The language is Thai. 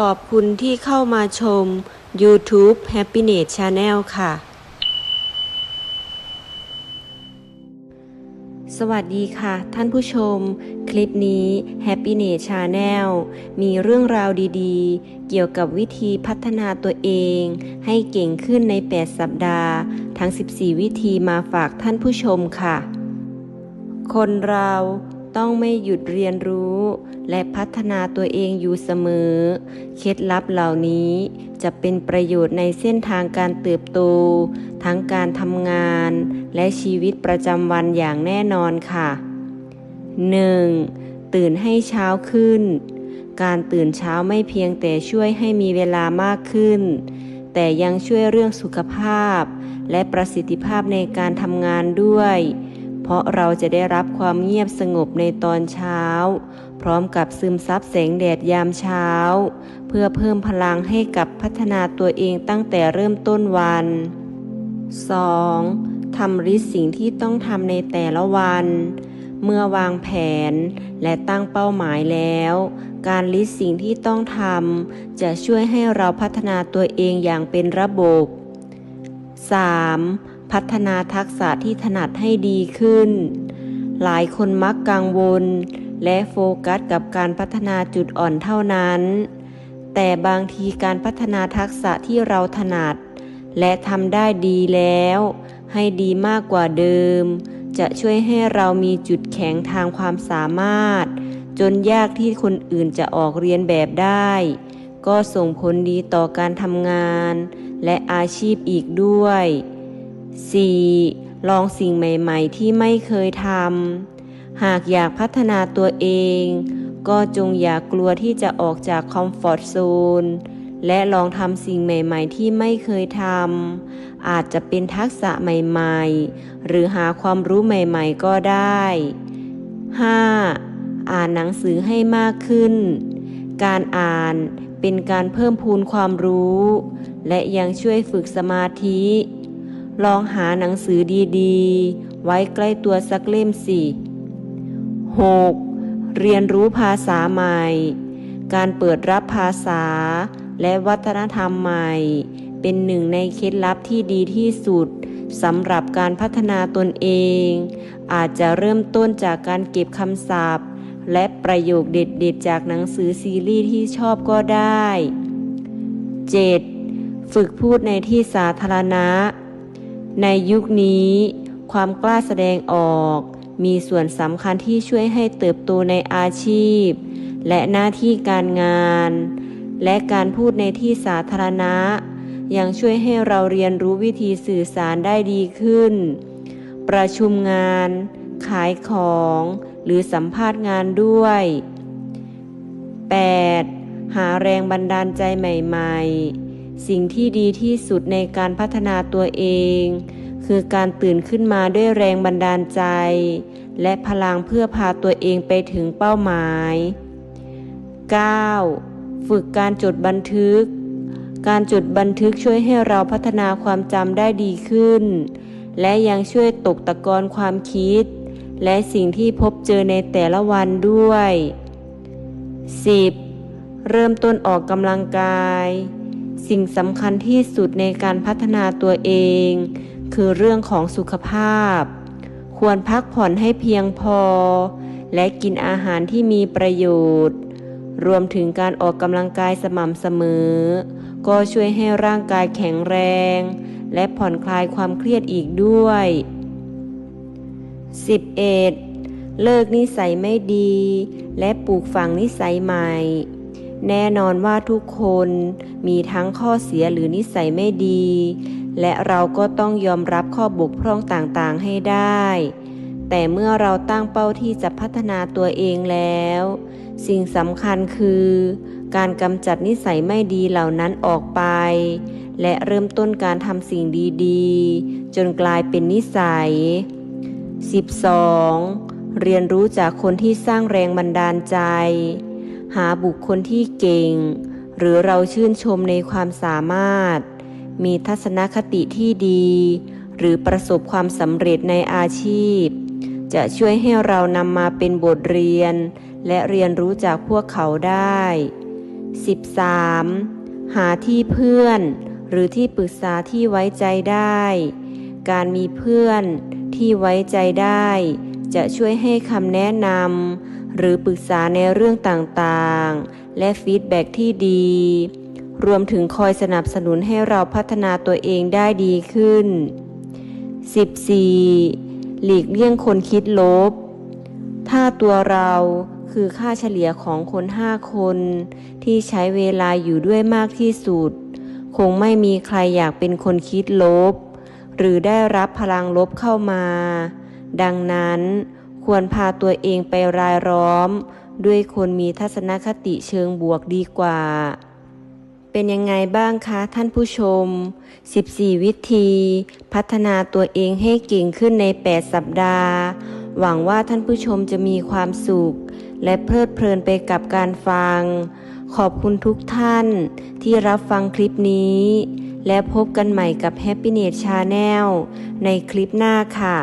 ขอบคุณที่เข้ามาชม YouTube Happiness Channel ค่ะ สวัสดีค่ะ ท่านผู้ชม คลิปนี้ Happiness Channel มีเรื่องราวดีๆ เกี่ยวกับวิธีพัฒนาตัวเอง ให้เก่งขึ้นใน 8 สัปดาห์ ทั้ง 14 วิธีมาฝากท่านผู้ชมค่ะ คนเรา ต้องไม่หยุดเรียนรู้ และพัฒนาตัวเองอยู่เสมอ เคล็ดลับเหล่านี้จะเป็นประโยชน์ในเส้นทางการเติบโต ทั้งการทำงาน และชีวิตประจำวันอย่างแน่นอนค่ะ 1. ตื่นให้เช้าขึ้น การตื่นเช้าไม่เพียงแต่ช่วยให้มีเวลามากขึ้น แต่ยังช่วยเรื่องสุขภาพ และประสิทธิภาพในการทำงานด้วย เพราะเราจะได้รับความเงียบสงบในตอนเช้า พร้อมกับซึมซับแสงแดดยามเช้า เพื่อเพิ่มพลังให้กับพัฒนาตัวเองตั้งแต่เริ่มต้นวัน 2. ทำริสสิ่งที่ต้องทำในแต่ละวัน เมื่อวางแผนและตั้งเป้าหมายแล้ว การลิสต์สิ่งที่ต้องทำจะช่วยให้เราพัฒนาตัวเองอย่างเป็นระบบ 3. พัฒนาทักษะที่ถนัดให้ดีขึ้น หลายคนมักกังวล และโฟกัสกับการพัฒนาจุดอ่อนเท่านั้น แต่บางทีการพัฒนาทักษะที่เราถนัด และทำได้ดีแล้ว ให้ดีมากกว่าเดิม จะช่วยให้เรามีจุดแข็งทางความสามารถ จนยากที่คนอื่นจะออกเรียนแบบได้ ก็ส่งผลดีต่อการทำงาน และอาชีพอีกด้วย 4. ลองสิ่งใหม่ ๆ ที่ไม่เคยทำ หากอยากพัฒนาตัวเอง ก็จงอย่ากลัวที่จะออกจากคอมฟอร์ทโซน และลองทำสิ่งใหม่ ๆ ที่ไม่เคยทำ อาจจะเป็นทักษะใหม่ ๆ หรือหาความรู้ใหม่ ๆ ก็ได้ 5. อ่านหนังสือให้มากขึ้น การอ่านเป็นการเพิ่มพูนความรู้ และยังช่วยฝึกสมาธิ ลองหาหนังสือดีๆ ไว้ใกล้ตัวสักเล่มสิ 6. เรียนรู้ภาษาใหม่ การเปิดรับภาษา และวัฒนธรรมใหม่ เป็นหนึ่งในเคล็ดลับที่ดีที่สุดสำหรับการพัฒนาตนเอง อาจจะเริ่มต้นจากการเก็บคำศัพท์ และประโยคเด็ดๆ จากหนังสือซีรีส์ที่ชอบก็ได้ 7. ฝึกพูดในที่สาธารณะ ในยุคนี้ ความกล้าแสดงออก มีส่วนสำคัญที่ช่วยให้เติบโตในอาชีพ และหน้าที่การงาน และการพูดในที่สาธารณะ ยังช่วยให้เราเรียนรู้วิธีสื่อสารได้ดีขึ้น ประชุมงาน ขายของ หรือสัมภาษณ์งานด้วย 8. หาแรงบันดาลใจใหม่ ๆ สิ่งที่ดีที่สุดในการพัฒนาตัวเอง คือการตื่นขึ้นมาด้วยแรงบันดาลใจ และพลังเพื่อพาตัวเองไปถึงเป้าหมาย 9. ฝึกการจดบันทึก การจดบันทึกช่วยให้เราพัฒนาความจำได้ดีขึ้น และยังช่วยตกตะกอนความคิด และสิ่งที่พบเจอในแต่ละวันด้วย 10. เริ่มต้นออกกำลังกาย สิ่งสำคัญที่สุดในการพัฒนาตัวเอง คือเรื่องของสุขภาพ ควรพักผ่อนให้เพียงพอ และกินอาหารที่มีประโยชน์ รวมถึงการออกกำลังกายสม่ำเสมอ ก็ช่วยให้ร่างกายแข็งแรง และผ่อนคลายความเครียดอีกด้วย 11. เลิกนิสัยไม่ดี และปลูกฝังนิสัยใหม่ แน่นอนว่าทุกคนมีทั้งข้อเสียหรือนิสัยไม่ดี และเราก็ต้องยอมรับข้อบกพร่องต่างๆให้ได้ แต่เมื่อเราตั้งเป้าที่จะพัฒนาตัวเองแล้ว สิ่งสำคัญคือ การกำจัดนิสัยไม่ดีเหล่านั้นออกไป และเริ่มต้นการทำสิ่งดีๆ จนกลายเป็นนิสัย 12. เรียนรู้จากคนที่สร้างแรงบันดาลใจ หาบุคคลที่เก่ง หรือเราชื่นชมในความสามารถ มีทัศนคติที่ดี หรือประสบความสำเร็จในอาชีพ จะช่วยให้เรานำมาเป็นบทเรียน และเรียนรู้จากพวกเขาได้ 13. หาที่เพื่อน หรือที่ปรึกษาที่ไว้ใจได้ การมีเพื่อนที่ไว้ใจได้ จะช่วยให้คำแนะนำ หรือปรึกษาในเรื่องต่างๆ และฟีดแบ็ที่ดี รวมถึงคอยสนับสนุนให้เราพัฒนาตัวเองได้ดีขึ้น 14. หลีกเลี่ยงคนคิดลบ ถ้าตัวเราคือค่าเฉลี่ยของคนห้าคน ที่ใช้เวลาอยู่ด้วยมากที่สุด คงไม่มีใครอยากเป็นคนคิดลบ หรือได้รับพลังลบเข้ามา ดังนั้น ควรพาตัวเองไปรายล้อม ด้วยคนมีทัศนคติเชิงบวกดีกว่า เป็นยังไงบ้างคะท่านผู้ชม 14 วิธี พัฒนาตัวเองให้เก่งขึ้นใน 8 สัปดาห์ หวังว่าท่านผู้ชมจะมีความสุข และเพลิดเพลินไปกับการฟัง ขอบคุณทุกท่านที่รับฟังคลิปนี้และพบกันใหม่กับ Happiness Channel ในคลิปหน้าค่ะ